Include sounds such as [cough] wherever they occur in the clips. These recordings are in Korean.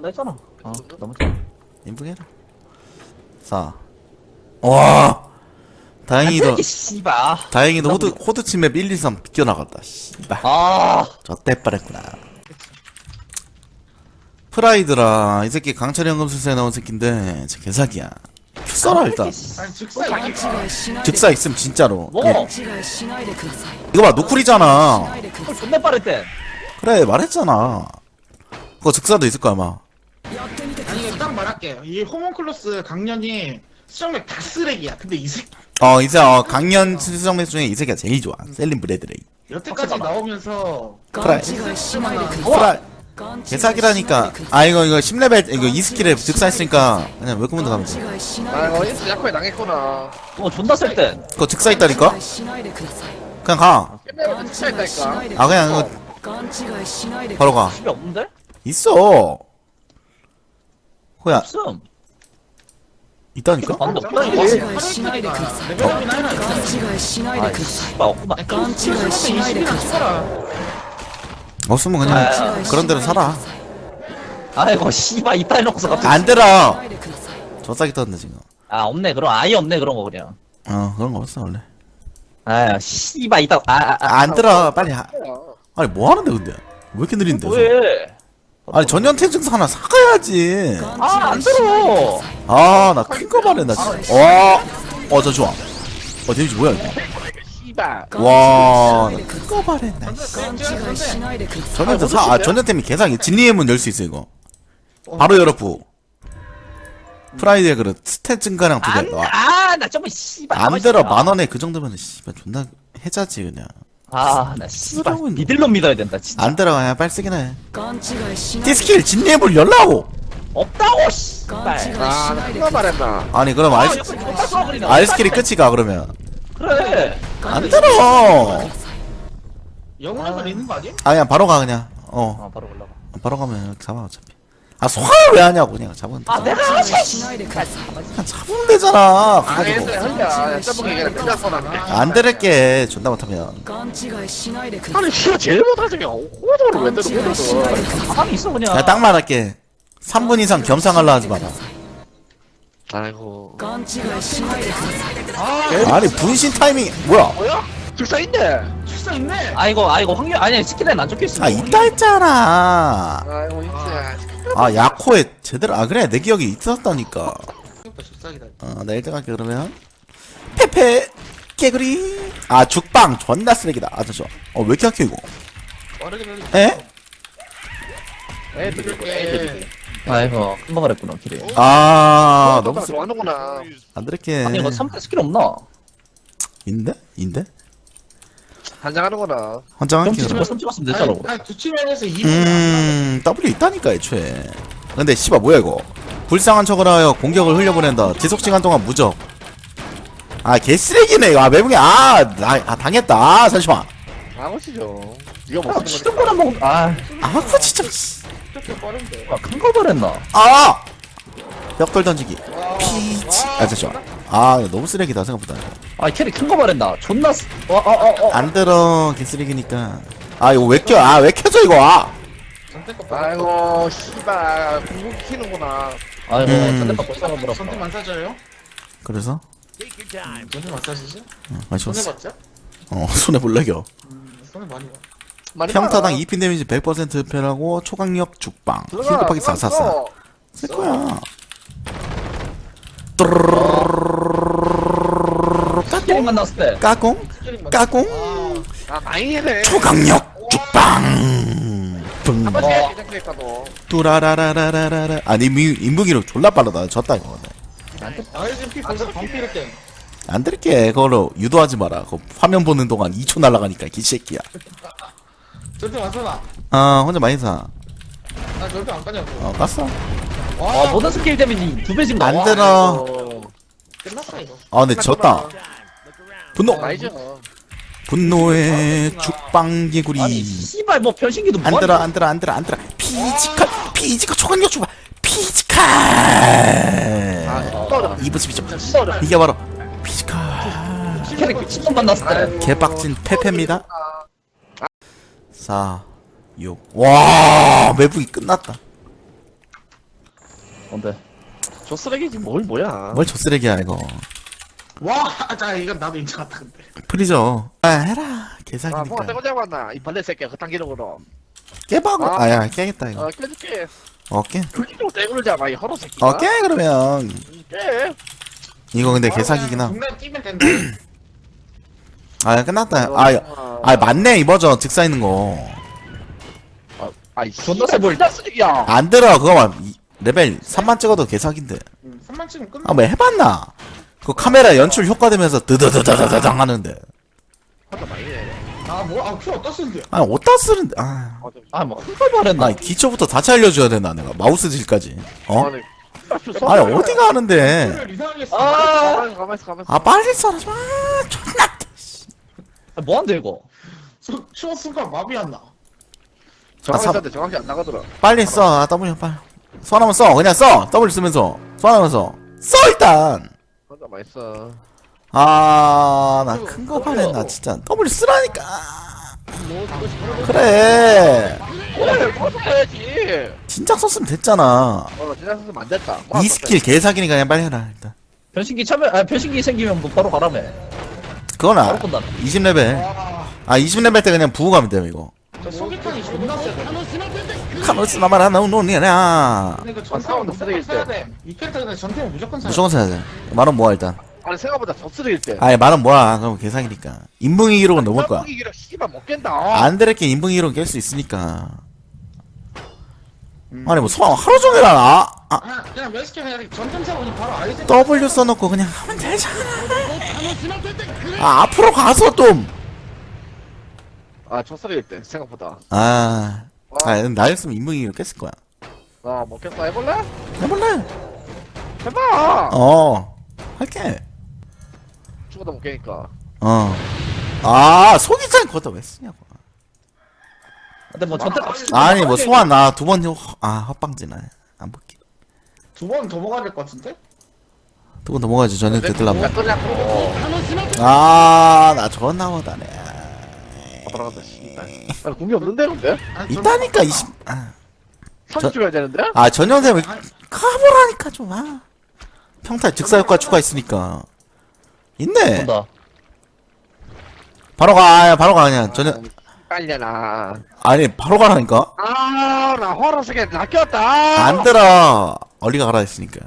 끝났잖아. 아, 너무 좋아. 인붕해라. 4. 와! 다행히도, 이게 씨발. 다행히도 호드, 호드치 맵 1, 2, 3 비껴나갔다. 씨발. 아, 저때 뻔했구나. 프라이드라, 이 새끼 강철 연금술사에 나온 새끼인데, 저 개사기야. 큐 써라, 일단. 아니 즉사 이렇게 勘違いしないで 즉사 있음, 진짜로. 뭐? 예. 勘違いしないでください 이거 봐, 노쿨이잖아. しないでくだ 헐, さ 존나 빠르대. 그래, 말했잖아. 그거 즉사도 있을 거야, 아마. 할게요. 이 호문클로스 강연이 수정맥 다 쓰레기야. 근데 이색 어 이제 어 강연 수정맥 중에 이 새끼가 제일 좋아. 셀린 브레드레이. 여태까지 나오면서 프라이. 프라이. 개사기라니까. 아 이거 이거 10레벨 이거 이 스킬에 즉사했으니까 그냥 웰컴운드 가면 돼. 아 이거 약화에 당했구나 어 존나 쓸때 그거 즉사했다니까? 그냥 가. 끝내면 특차했다니까 아 그냥 이거 바로 가. 집이 없는데? 있어. 호야, 없음. 있다니까? 방금 없다, 勘 이거. 違いしないでください 레벨업이나 해놔 勘違いしないで 아, ください 씨발, 없구만. 勘違いしないでください 없으면 그냥 아, 그런 대로 살아. 아이고, 씨발, 이따 해놓고서 갑자기. 안 들어. しないでください 저 싸게 떴는데, 지금. 아, 없네. 그럼 아예 없네, 그런 거, 그냥. 어, 그런 거 없어, 원래. 아, 씨발, 이따, 아, 아, 아. 안 들어, 빨리 하. 아니, 뭐 하는데, 근데? 왜 이렇게 느린데? 왜? 아니 어, 전년퇴 증서 하나 사가야지. 아, 안 들어. 아나 큰거 말해 나 진짜. 아, 와어저 어, 좋아. 어 데미지 뭐야 이거? 와나큰거 말해 나 전년퇴 사아 전년퇴면 개상이 진리의 문 열 수 있어 이거. 바로 열어부 프라이드의 그릇 스탯 증가량 두개 아, 나 저번 씨발. 안 들어 만 원에 그 정도면 씨발 존나 해자지 그냥. 아, 나 씨발. 쓰라고 했네. 니들로 믿어야 된다, 진짜. 안 들어, 그냥 빨리 쓰긴 해. 勘違いしないで 디스킬 진리의 문 열라고! 없다고, 씨발. 勘違いし 아 ないで 큰거 ください 말했나 아니, 그럼 아, 알, 옆에 존나 쏘아버리네. 알스킬이 끝이가, 그러면. 그래. 안 들어! 영웅을 있는 거 아니? 아, 그냥 바로 가, 그냥. 어, 아, 바로 올라가. 바로 가면 잡아, 어차피. 아, 소화를 왜 하냐고, 그냥 잡으면 돼. 아, 내가 勘 하지. 違いしないでください 그냥 잡으면 되잖아. 아 가지고. 인스 흘려 저번에 얘기를 그냥 써놨네 안 들을게, 존나 못하면. 勘違いしないでくださ 아니 い 씨가 제일 못하지 호도를 왜 勘 때려 違いしないで 호도를 ください 가만히 있어, 그냥. 야, 딱 말할게. 3분 이상 겸상하려 하지 마라. 아이고 勘違いしないでください 아니, 분신 타이밍, 뭐야? 뭐야? 줄사 있네 출사 있네 아이고, 아이고, 확률, 아니, 스킬에는 안 적혀 있어. 아, 있다 했잖아. 아이고 인스야 아, 야코에 제대로, 아, 그래, 내 기억이 있었다니까. 출사기다 어, 나 1등 할게, 그러면. 페페, 개구리. 아, 죽빵, 존나 쓰레기다. 아, 저, 저. 어, 왜 이렇게 약해, 이거? 빠르게 에? 애들 예. 아이고, 큰거 말했구나, 길이. 아, 너무 너무 쓰, 좋아하는구나 안 들을게. 아니, 이거 3대 스킬 없나? 인데? 인데? 한장하는구나 환장 좀 할게, 찍으면 그럼. 손 찍었으면 됐잖아. 아니, 아니 두 치면에서 2분 음, W 있다니까, 애초에. 근데, 씨발, 뭐야, 이거. 불쌍한 척을 하여 공격을 흘려보낸다. 지속 시간 동안 무적. 아, 개쓰레기네, 이거. 아, 매붕이, 아, 나, 아, 당했다. 아, 잠시만. 아무시죠 니가 아, 못쓰는 치던 거나 먹, 아, 아, 그거 진짜. 씨. 이렇게 빠른데 아, 큰거 말했나? 아! 벽돌 던지기. 피치. 아, 잠시만. 아, 이거 너무 쓰레기다, 생각보다. 아, 캐리 큰거 말했나? 존나, 쓰... 어, 어, 어, 어. 안 들어, 개 쓰레기니까. 아, 이거 왜 껴? 아, 왜 켜져, 이거? 아! 아이고 씨발 공격 키는구나 아이고, 음. 전대박 못 살아버렸어. 선택 마사져요? 그래서? 선택 마사지지? 마셨어. 손해봤죠? 어, [laughs] 손에 몰래겨. 손해 많이 봐 많이 평타당 봐. 2핀 데미지 100% 흡혈하고 초강력 죽방. 힐 곱하기 444. 들어가. 쓸 거야. 스킬링 나왔을 때. 까꿍? 스킬링 맞 까꿍? 아 많이 해네 초강력 죽방! 붕. 한번 어. 해야지 생각했다 너 뚜라라라라라라. 아니, 인무기로 졸라 빠르다. 졌다, 이거. 안 들게. 그걸로 유도하지 마라. 그 화면 보는 동안 2초 날아가니까, 기새끼야. 절대 왔어나 아, 혼자 많이 사. 나 절대 안 가냐고 어, 깠어. 와, 모든 스킬 데미지 두 배씩 안 나와. 들어. 끝났어 이거 아, 근데 졌다. 분노! 아니죠 분노의 죽방개구리. 아니, 씨발, 뭐, 변신기도 안뭐 들어, 안 들어, 안 들어, 안 들어. 피지컬, 피지컬, 초강력 주바. 피지컬. 아 떨어 이브. 떨어 이게 바로 피지컬. 캐릭 미친놈 만났을 때. 개빡진 페페입니다. 4, 6. 와, 매북이 끝났다. 뭔데? 저 쓰레기지 뭘 뭐야? 뭘 젖쓰레기야 이거. 와, 자 이건 나도 인정한다 근데. 프리저 아 해라. 아 개사기니까. 떼고 잡았나 이 벌레 새끼야 그딴 기름으로. 깨봐고 아. 아야 깨겠다 이거. 어 깨줄게. 어깨 그 기름 떼고를 잡아 이 허로 새끼야. 어깨 그러면. 깨 이거 근데 개사기긴 함. 중간 뛰면 된다. [clears throat] 아 끝났다. 아, 아. 맞네 이 버전 즉사 있는 거안 아이 존나 세 보일 존나 쓰레기야. 들어 그거만 이- 레벨 3만 찍어도 개사기인데. 음, 3만 치면 끝나. 아 뭐 해봤나? 그 카메라 연출 효과 되면서 드드드드드드당 하는데. 혼자 많이 해 아, 뭐, 아, 큐 어디다 쓰는데? 아니 어디다 쓰는데? 아. 어, 좀- 아, 뭐, 큰걸 말했나? 아니 기초부터 다시 알려줘야 되나 내가? 마우스 질까지. 어? 아니, 아니 어디가 하는데? 를 이상하게 써. 아, 가만있어 가만있어 가만있어. 아 빨리 써라. 좀 아, 존나 아, 뭐한데, 이거? 수- 추워 순간 마비 안 나. 정확히 아, 썼는데 정확히 안 나가더라. 빨리 써. 아, W 빨리 소환하면 써. 그냥 써. W 쓰면서. 소환하면서. 써 일단! 혼자 많이 써아나 큰 거 바랬나 진짜. W 쓰라니까! 그래. 오늘 뭐 써야지. 진작 썼으면 됐잖아. 어 진짜 썼으면 안 됐다. 이 스킬 개사기니까 그냥 빨리 해라 일단. 변신기 참여, 아, 변신기 생기면 뭐 바로 가라며. 그건 바로 아 끝나. 20레벨. 와, 아 20레벨 때 그냥 부우 가면 돼요 이거. 저. 카노스 나마라 나우노니라 근데 그 아, 전템은 싸움도 무조건 쓰레기 써야 돼. 이 캐릭터 근데 전템은 무조건 써야 돼. 무조건 사야 돼. 말은 뭐야 일단? 아니 생각보다 저 쓰레기일 때 아니 말은 뭐야. 그럼 개사기니까. 인붕이 기록은 넘을 거야. 기기를 씨발 못 깬다. 안 되랬게 인붕이 기록 깰 수 있으니까. 아니 뭐 소환 하루 종일 하나? 아, 아, 그냥 몇 시켜 그냥 전템 사고 그냥 바로 아이템. W 써놓고 그냥 하면 되잖아. 아 앞으로 가서 좀. 아저 쓰레기일 때 생각보다. 아, 와, 아 나였으면 인붕이 기록 깼을 거야. 아 먹겠어 해볼래? 해볼래? 해봐! 어 할게. 죽어도 못 깨니까. 어아 속이장 그것도 왜 쓰냐고. 근데 뭐, 전태, 아니 뭐 소환 나두 번 아 헛방지나 안 볼게. 두번 더 먹어야 될 것 같은데? 두 번 넘어가지. 전에 되들라고. 몇 거냐고 아나 저런 나오다네 돌아간다 씨발. 공이 없는데 근데? 있다니까 20 아, 30 줘야 되는데? 아 전현세 카보라니까 좀아 평타 즉사 효과 추가 있으니까. 있네. 본다. 바로 가 아, 바로 가 그냥. 전현 빨려나 아니 바로 가라니까? 아나 화로색에 낚였다. 안 들어. 얼리가 가라 했으니까.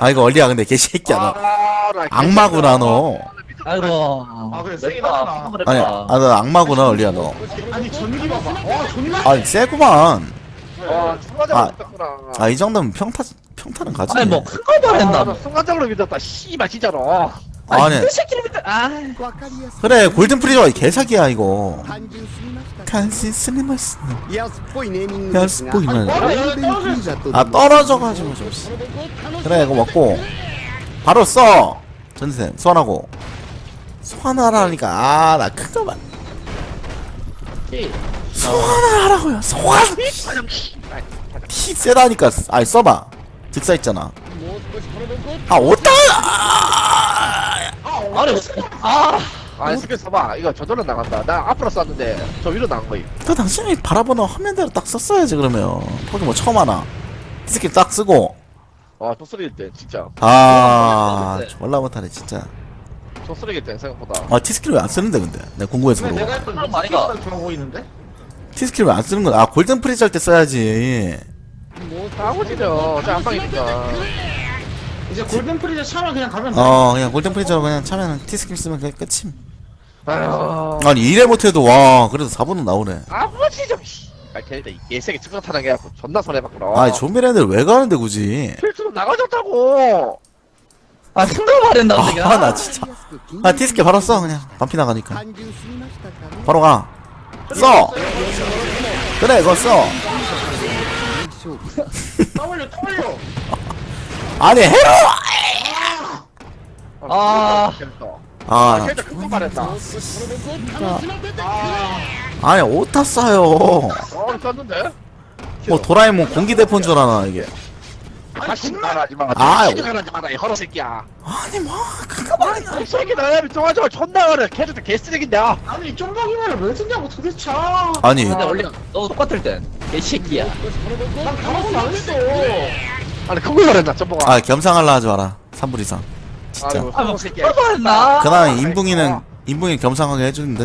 아 이거 얼리야 근데 개새끼야 너 아, 나 악마구나 너 아이고. 아, 그래, 세긴 맵다. 하구나. 피곤 아니 그랬다. 아너 악마구나 얼리야 너 아니 전기 봐봐. 와 존나. 아니 세구만 어 순간적으로 아, 믿었구나 아 이 정도면 평타 평타는 가지 아니, 뭐, 큰걸 말했나? 아, 나 순간적으로 믿었다 씨발 진짜로 아니 그 새끼를 믿다. 아, 그래 골든 프리저 개사기야 이거 간신 스리머스 安っぽいネーミング安っぽいねゴールデンフリーザと 아 떨어져가지고 좀 씨. 그래 이거 먹고 바로 써 전쌤 소환하고 소환하라니까. 아나 큰거만 소환을 하라고요. 소환! 피 세다니까. 아니 써봐. 즉사 있잖아. 아 오따! 아니, 아, 아 스킬 써봐. 이거 저절로 나간다. 나 앞으로 쐈는데 저 위로 나간 거임. 그 당신이 바라보는 화면대로 딱 썼어야지 그러면. 포기뭐 처음 하나. 스킬 딱 쓰고. 아저 쓰레기일 때 진짜. 아 졸라 못하네 진짜 저 쓰레기일 때 생각보다. 아 T스킬 왜 안 쓰는데 근데? 내가 궁금해서 근데 그러고. 내가 했던 그럼 많이 가. 좋아 보이는데? T스킬 왜 안 쓰는 거야 아 골든 프리즈 할 때 써야지. 아버지죠. 저 안방이니까 이제 골든 프리즈 차면 그냥 가면 돼. 어 그냥 골든 프리즈로 그냥 차면 T스킬 쓰면 그게 끝임. 아유. 아니 이래 못해도 와 그래도 4분은 나오네. 아버지 좀 걔네들 예색이 측정 타는 게 아니고 존나 손해 봤구나. 아니 좀비랜드를 왜 가는데 굳이? 필수로 나가졌다고 아, 큰걸 말했나, 근데. 아 나 진짜 아 T스킬 바로 써 그냥 반피 나가니까 単純すぎましたかね 바로 가 써! 그래 그거 써 [laughs] 勝負 W W. 아니 해로 아. 아 아 나- 캐릭터 큰거 말했다 아니 오타 싸요 어 썼는데 뭐 도라에몽 공기 대포인 줄 아나 이게 다시 말하지. 마 아, 다시 말하지 마라 이 허러 새끼야. 아니 뭐 그거 말이야 이 새끼 나를 좋아져 존나 어려 캐릭터 개쓰레기인데 아. 아니 쫀박이만을 왜 쓰냐고 도대체. 아니. 근데 원래 너 똑같을 땐 개새끼야. 난 가만히 안 했어. 아니 그걸 말했나 점보가. 아 겸상할라 하지 마라 3불 이상. 진짜. 아이고 아, 뭐, 뭐 새끼야 했나? 그다음에 인붕이는 인붕이 겸상하게 해주는데.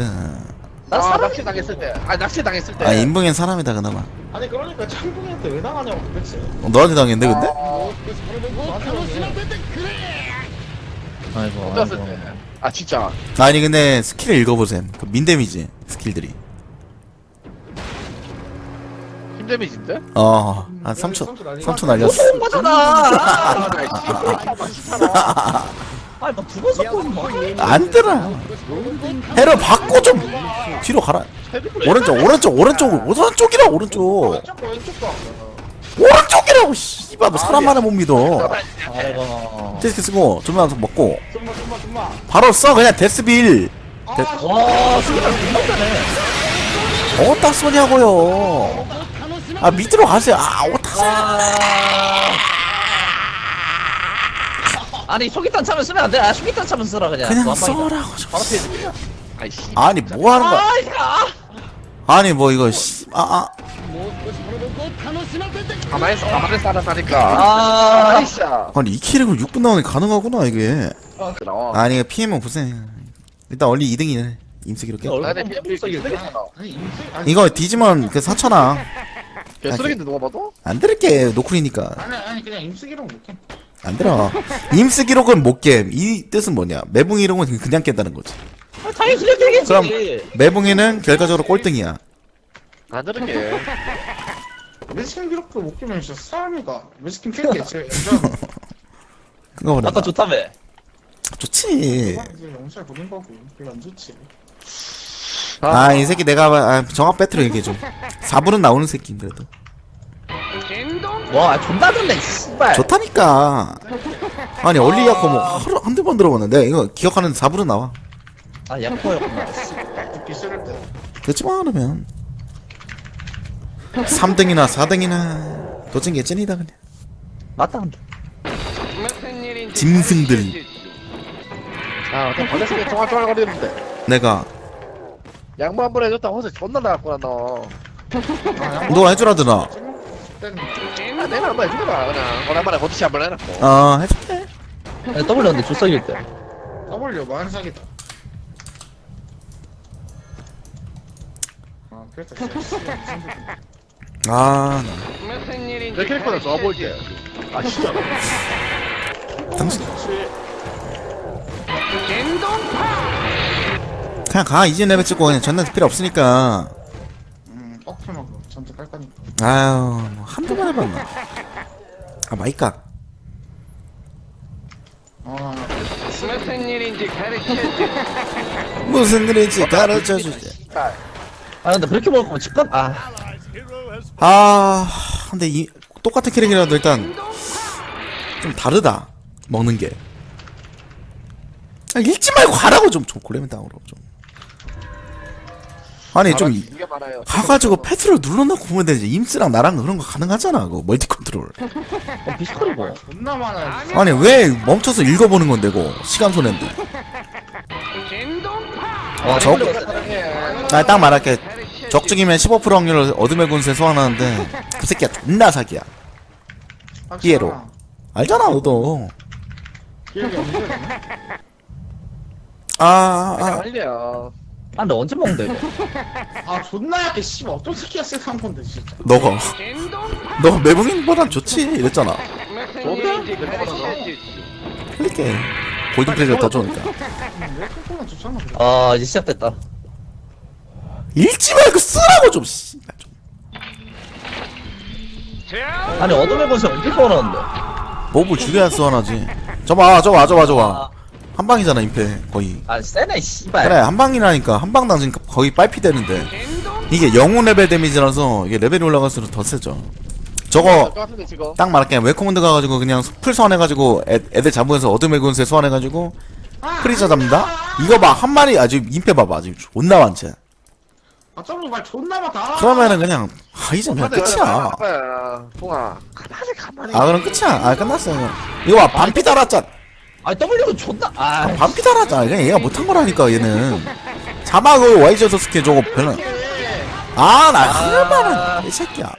나 아 낚시 당했을 때 아 낚시 당했을 때. 아 인붕엔 사람이다 그나마 아니 그러니까 창봉이한테 왜 당하냐고 도대체 너한테 당했는데 근데? 아이고, 아이고. 아 진짜 아니 근데 스킬을 읽어보셈 그 민데미지 스킬들이 힘 데미지인데? 어한 3초 3초 날렸어 무슨 거잖아. 아, 아니, 뭐, 죽어서 보는 뭐. 안 들어 해를 받고 좀 뒤로 가라 오른쪽 오른쪽 오른쪽 오른쪽이라 오른쪽. 왼쪽 거 왼쪽 거. 오른쪽이라고 씨발 뭐 사람만을 못 믿어. 아이고. 디스크 쓰고 좀만 먹고. 좀만 좀만 좀만 바로 써 그냥 데스빌. 아 와, 수비랑 금방되네. 어디다 쏘냐고요 아 밑으로 가세요. 아 어디다 아. 아니, 소기탄 차면 쓰면 안 돼. 아, 소기탄 차면 쓰라, 그냥. 그냥 뭐한 방이다. 써라고 좀 바로 피해 아이씨. 아니 뭐 하는 거야? 아. 아니 뭐 이거 씨 아 아. 가만히 있어 가만히 있어 알았다니까. 아, 아이씨. 아니 이 킬을 6분 나오니 가능하구나 이게. 나와. 아니 피해면 보세요. 일단 얼리 2등이네 임수기로 깨 얼굴. 아니 아니 이거 뒤지면 그 사천아 개쓰레기인데 누가 봐도? 안 들을게 노클이니까. 아니 아니 그냥 임수기로 못해 안 들어. 임스 기록은 못깨이 뜻은 뭐냐? 매붕 이름은 그냥 깬다는 거지. 아, 당연히 그냥 되겠지. 그럼 매붕이는 결과적으로 꼴등이야. 안 들을게. [laughs] 매스킨 기록도 못 깨면 진짜 사람이가 매스킨 깰게 제가 연장 그거 보라 아까 좋다며. 좋지. 이제 영살 부린 거고 별로 안 좋지. 아 이 새끼 내가 봐- 아, 정확 배트로 얘기해 줘. 4분은 나오는 새끼 그래도 와, 존나 좋네, 씨발. 좋다니까. 아니 얼리 야코 뭐 하루 한두 번 들어봤는데 이거 기억하는 4분은 나와. 아, 약포였구나. 듣기 싫을 때 그렇지만 그러면. 3등이나 4등이나 도찐 게 찐이다 그냥. 맞다, 근데. 짐승들 아 어떤 벌레 새끼 쫑알쫑알거리는데. 내가 양보 한 번 해줬다 호세 존나 나갔구나 너. 너 해주라드나 아, 내가 한번 해주더라 그냥. 오랜만에 고치시 한번 해놨고. 어 해줄게. 아니, W였는데 조석일 때. W 만삭이다. 아 그랬다 무슨 소리야. 아내 캐릭터는 써볼게 아 진짜. 당신 그냥 가. 이제 레벨 찍고 그냥 전날 필요 없으니까. 음 뻑큐만 그럼 전투 깔 거니까. 아유 뭐 해봤나? 아 마이까 아 무슨 일인지 가르쳐 주지. 아, 근데 그렇게 먹을 거면 집값, 아. 아 근데 이 똑같은 캐릭이라도 일단 좀 다르다 먹는 게. 아, 읽지 말고 가라고 좀좀 골레면 땅으로 좀 아니 좀 이- 이게 많아요. 가가지고 패트를 눌러놓고 보면 되지. 임스랑 나랑 그런 거 가능하잖아 그거. 멀티 컨트롤. [laughs] 어, 비스컬이고. 존나 많아 아니 왜 멈춰서 읽어보는 건데 그거? 시간 손해인데. 와, 저거- 저거. 아딱 말할게. 적중이면 15% 확률로 어둠의 군세 소환하는데 그 새끼야 존나 사기야. 삐에로. 알잖아 너도. 기억이 안 나네. 아, 그냥 아, 말려 아, 근데 언제 먹는데, 이거? [laughs] 아 존나 약해 씨발 어떤 새끼가 세상 건데 진짜 너가 너 매봉인보단 좋지 이랬잖아? 그거보다 그러니까 골든 플레이가 더 좋으니까 내 콩콩은 좋잖아 그래 아, 이제 시작됐다. 읽지 말고 쓰라고 좀 좀. 아니, 어둠의 권세 언제 소환하는데? 몹을 죽여야 소환하지 저봐 저봐 저봐 저봐 한 방이잖아 임페 거의 아, 세네, 씨발. 그래 한 방이라니까 한 방당 지금 거의 빨피 되는데 이게 영웅 레벨 데미지라서 이게 레벨이 올라갈수록 더 세죠 저거 같은데 지금 딱 말할게 웨코먼드 가가지고 그냥 풀 소환해가지고 애, 애들 잡으면서 어둠의 군세 소환해가지고 프리저 잡는다? 이거 봐 한 마리 아직 임페 봐봐 지금 존나 많지 아 저거 말 존나 많다 그러면은 그냥 아 이제 그냥 끝이야 동아 가만히 가만히 아 그럼 끝이야 아 끝났어 이거 이거 봐 반피 달았잖아 아, W는 존나, 아. 반피 달았잖아 그냥 얘가 못한 거라니까 얘는. 그 와이저서 스킬 저거 별로. 아나 하늘만은 이 새끼야.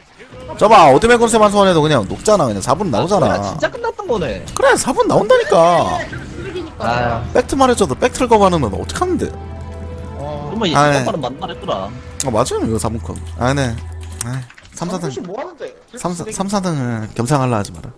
저봐 어둠의 권세만 소환해도 그냥 녹잖아. 그냥 4분 아, 나오잖아. 진짜 끝났던 거네. 그래 4분 나온다니까. 쓰레기니까. 아. 팩트 말해줘도 팩트를 거부하는 어떡하는데. 어. 그러면 이 아, 네. 시간만은 만나랬구나 아 맞아요 이거 4분 컷. 아네. 3, 4등. 삼뭐 하는데? 3, 3, 4등을 겸상할라 하지 마라